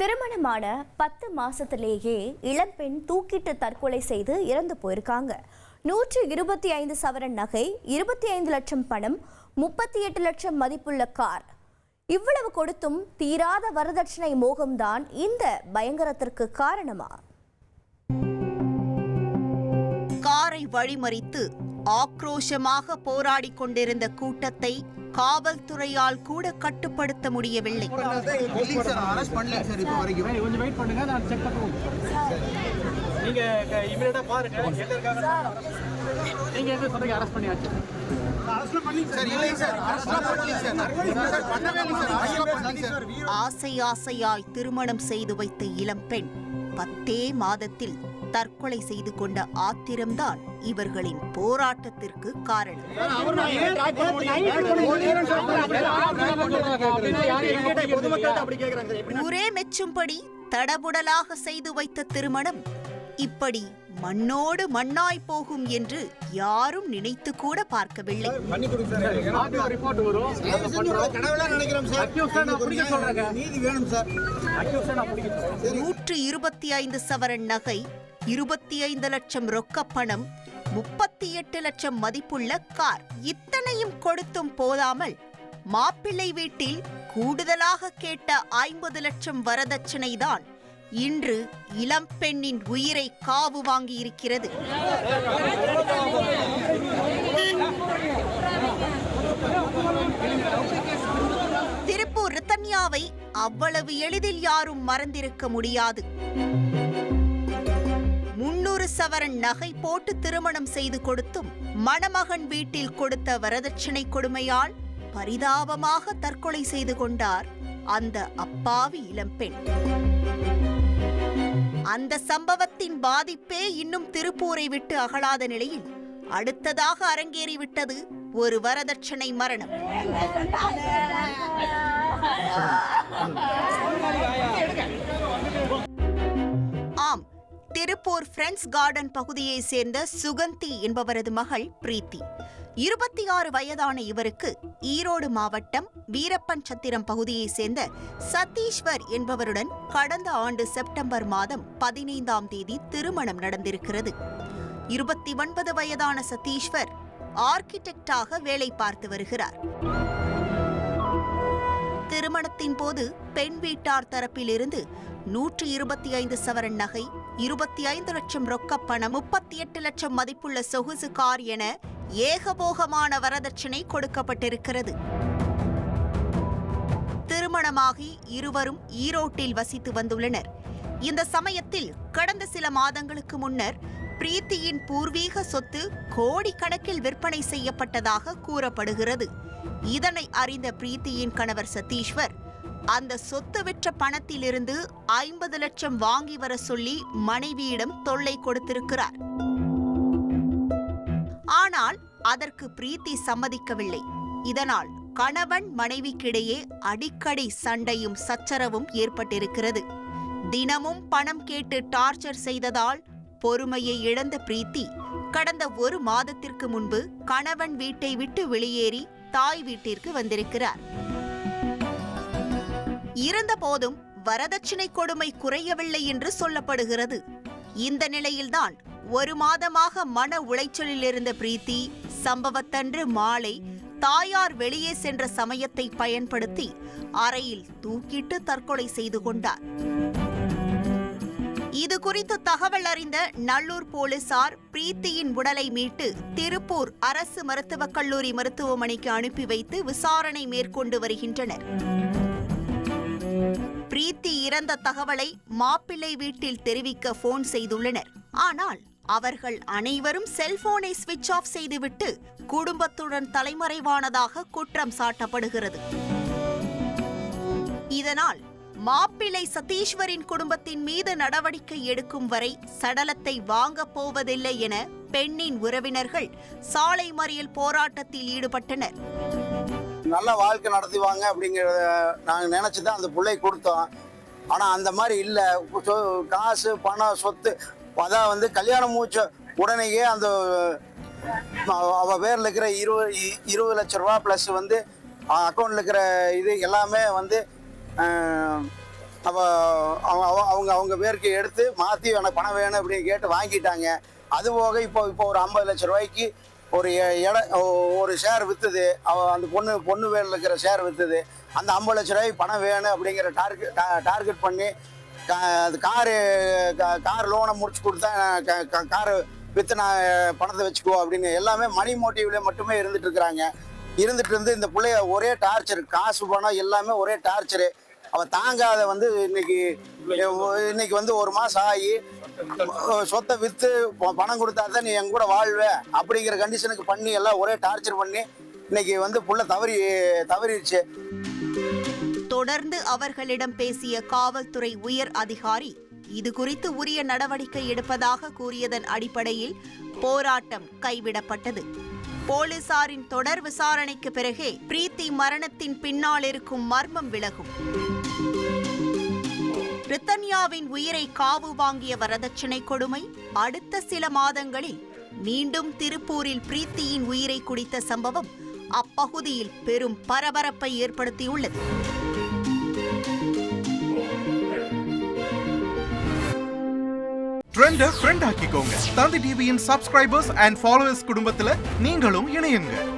திருமணமான பத்து மாசத்திலேயே இளம்பெண் தூக்கிட்டு தற்கொலை செய்து இறந்து போயிருக்காங்க. நூற்றி இருபத்தி ஐந்து சவரன் நகை இருபத்தி ஐந்து லட்சம் பணம் முப்பத்தி எட்டு லட்சம் மதிப்புள்ள கார். இவ்வளவு கொடுத்தும் தீராத வரதட்சணை மோகம்தான் இந்த பயங்கரத்திற்கு காரணமா? காரை வழிமறித்து ஆக்ரோஷமாக போராடி கொண்டிருந்த கூட்டத்தை காவல்துறையால் கூட கட்டுப்படுத்த முடியவில்லை. ஆசை ஆசையாய் திருமணம் செய்து வைத்த இளம்பெண் பத்தே மாதத்தில் தற்கொலை செய்து கொண்ட ஆத்திரம்தான் இவர்களின் போராட்டத்திற்கு காரணம். ஊரே மெச்சும்படி தடபுடலாக செய்து வைத்த திருமணம் இப்படி மண்ணோடு மண்ணாய் போகும் என்று யாரும் நினைத்து கூட பார்க்கவில்லை. நூற்று இருபத்தி ஐந்து சவரன் நகை இருபத்தி ஐந்து லட்சம் ரொக்க பணம் முப்பத்தி எட்டு லட்சம் மதிப்புள்ள கார். இத்தனையும் கொடுத்தும் போதாமல் மாப்பிள்ளை வீட்டில் கூடுதலாக கேட்ட ஐம்பது லட்சம் வரதட்சணை தான் இன்று இளம்பெண்ணின் உயிரை காவு வாங்கியிருக்கிறது. திருப்பூர் ரித்தன்யாவை அவ்வளவு எளிதில் யாரும் மறந்திருக்க முடியாது. சவரன் நகை போட்டு திருமணம் செய்து கொடுத்தும் மணமகன் வீட்டில் கொடுத்த வரதட்சணை கொடுமையால் பரிதாபமாக தற்கொலை செய்து கொண்டார் அந்த அப்பாவி இளம்பெண் அந்த சம்பவத்தின் பாதிப்பே இன்னும் திருப்பூரை விட்டு அகலாத நிலையில் அடுத்ததாக அரங்கேறிவிட்டது ஒரு வரதட்சணை மரணம். திருப்பூர் ஃப்ரெண்ட்ஸ் கார்டன் பகுதியைச் சேர்ந்த சுகந்தி என்பவரது மகள் பிரீத்தி. இருபத்தி ஆறு வயதான இவருக்கு ஈரோடு மாவட்டம் வீரப்பன் சத்திரம் பகுதியைச் சேர்ந்த சதீஸ்வர் என்பவருடன் கடந்த ஆண்டு செப்டம்பர் மாதம் பதினைந்தாம் தேதி திருமணம் நடந்திருக்கிறது. இருபத்தி ஒன்பது வயதான சதீஸ்வர் ஆர்கிடெக்டாக வேலை பார்த்து வருகிறார். திருமணத்தின் போது பெண் வீட்டார் தரப்பிலிருந்து நூற்றி இருபத்தி ஐந்து சவரன் நகை இருபத்தி ஐந்து லட்சம் ரொக்கப் பணம் முப்பத்தி எட்டு லட்சம் மதிப்புள்ள சொகுசு கார் என ஏகபோகமான வரதட்சணை கொடுக்கப்பட்டிருக்கிறது. திருமணமாகி இருவரும் ஈரோட்டில் வசித்து வந்துள்ளனர். இந்த சமயத்தில் கடந்த சில மாதங்களுக்கு முன்னர் பிரீத்தியின் பூர்வீக சொத்து கோடிக்கணக்கில் விற்பனை செய்யப்பட்டதாக கூறப்படுகிறது. இதனை அறிந்த பிரீத்தியின் கணவர் சதீஸ்வர் அந்த சொத்து விற்ற பணத்திலிருந்து ஐம்பது லட்சம் வாங்கி வர சொல்லி மனைவியிடம் தொல்லை கொடுத்திருக்கிறார். ஆனால் அதற்கு பிரீத்தி சம்மதிக்கவில்லை. இதனால் கணவன் மனைவிக்கிடையே அடிக்கடி சண்டையும் சச்சரவும் ஏற்பட்டிருக்கிறது. தினமும் பணம் கேட்டு டார்ச்சர் செய்ததால் பொறுமையை இழந்த பிரீத்தி கடந்த ஒரு மாதத்திற்கு முன்பு கணவன் வீட்டை விட்டு வெளியேறி தாய் வீட்டிற்கு வந்திருக்கிறார். இருந்தபோதும் வரதட்சணை கொடுமை குறையவில்லை என்று சொல்லப்படுகிறது. இந்த நிலையில்தான் ஒரு மாதமாக மன உளைச்சலில் இருந்த பிரீத்தி சம்பவத்தன்று மாலை தாயார் வெளியே சென்ற சமயத்தை பயன்படுத்தி அறையில் தூக்கிட்டு தற்கொலை செய்து கொண்டார். இது குறித்து தகவல் அறிந்த நல்லூர் போலீசார் பிரீத்தியின் உடலை மீட்டு திருப்பூர் அரசு மருத்துவக் கல்லூரி மருத்துவமனைக்கு அனுப்பி வைத்து விசாரணை மேற்கொண்டு வருகின்றனர். பிரீத்தி இறந்த தகவலை மாப்பிள்ளை வீட்டில் தெரிவிக்க போன் செய்துள்ளனர். ஆனால் அவர்கள் அனைவரும் செல்போனை சுவிட்ச் ஆஃப் செய்துவிட்டு குடும்பத்துடன் தலைமறைவானதாக குற்றம் சாட்டப்படுகிறது. இதனால் மாப்பிள்ளை சதீஸ்வரின் குடும்பத்தின் மீது நடவடிக்கை எடுக்கும் வரை சடலத்தை வாங்கப் போவதில்லை என பெண்ணின் உறவினர்கள் சாலை மறியல் போராட்டத்தில் ஈடுபட்டனர். நல்ல வாழ்க்கை நடத்துவாங்க அப்படிங்கிறத நாங்கள் நினச்சி தான் அந்த பிள்ளை கொடுத்தோம். ஆனால் அந்த மாதிரி இல்லை. காசு பணம் சொத்து அதான் வந்து கல்யாணம் மூச்ச உடனேயே அந்த அவ- பேரில் இருக்கிற இருபது இருபது லட்ச ரூபா ப்ளஸ் வந்து அக்கௌண்ட்டில் இருக்கிற இது எல்லாமே வந்து அவ அவங்க அவங்க- அவங்க அவங்க பேருக்கு எடுத்து மாற்றி எனக்கு பணம் வேணும் அப்படின்னு கேட்டு வாங்கிட்டாங்க. அது போக இப்போ இப்போ ஒரு ஐம்பது லட்ச ரூபாய்க்கு ஒரு இடம் இட ஒரு ஷேர் விற்றுது அவ அந்த பொண்ணு பொண்ணு வேலில் இருக்கிற ஷேர் விற்றுது அந்த ஐம்பது லட்ச ரூபாய்க்கு பணம் வேணும் அப்படிங்கிற டார்கெட் டார்கெட் பண்ணி அது காரு கார் லோனை முடிச்சு கொடுத்தா க- காரு விற்று நான் பணத்தை வச்சுக்கோ அப்படின்னு எல்லாமே மணி மோட்டிவ்ல மட்டுமே இருந்துட்டு இருக்கிறாங்க. இருந்துட்டு இருந்து இந்த பிள்ளைய ஒரே டார்ச்சர் காசு பணம் எல்லாமே ஒரே டார்ச்சரு அவள் தாங்காத வந்து இன்னைக்கு இன்னைக்கு வந்து ஒரு மாதம் ஆகி சொத்தை வித்து பணம் கொடுத்தா தான் நீ என் கூட வாழ்வ. அப்படிங்கிற கண்டிஷனுக்கு பண்ணி எல்லாம் ஒரே டார்ச்சர் பண்ணி இன்னைக்கு வந்து புள்ள தவறி தவறிடுச்சு. தொடர்ந்து அவர்களிடம் பேசிய காவல்துறை உயர் அதிகாரி இது குறித்து உரிய நடவடிக்கை எடுப்பதாக கூறியதன் அடிப்படையில் போராட்டம் கைவிடப்பட்டது. போலீசாரின் தொடர் விசாரணைக்கு பிறகே பிரீத்தி மரணத்தின் பின்னால் இருக்கும் மர்மம் விலகும். பிரித்தன்யாவின் உயிரை காவு வாங்கிய வரதட்சணை கொடுமை அடுத்த சில மாதங்களில் மீண்டும் திருப்பூரில் பிரீத்தியின் உயிரை குடித்த சம்பவம் அப்பகுதியில் பெரும் பரபரப்பை ஏற்படுத்தியுள்ளது. ட்ரெண்ட ஃப்ரெண்ட் ஆக்கிக்கோங்க. தந்தி டிவியின் சப்ஸ்கிரைபர்ஸ் அண்ட் ஃபாலோவர்ஸ் குடும்பத்தில் நீங்களும் இணையுங்க.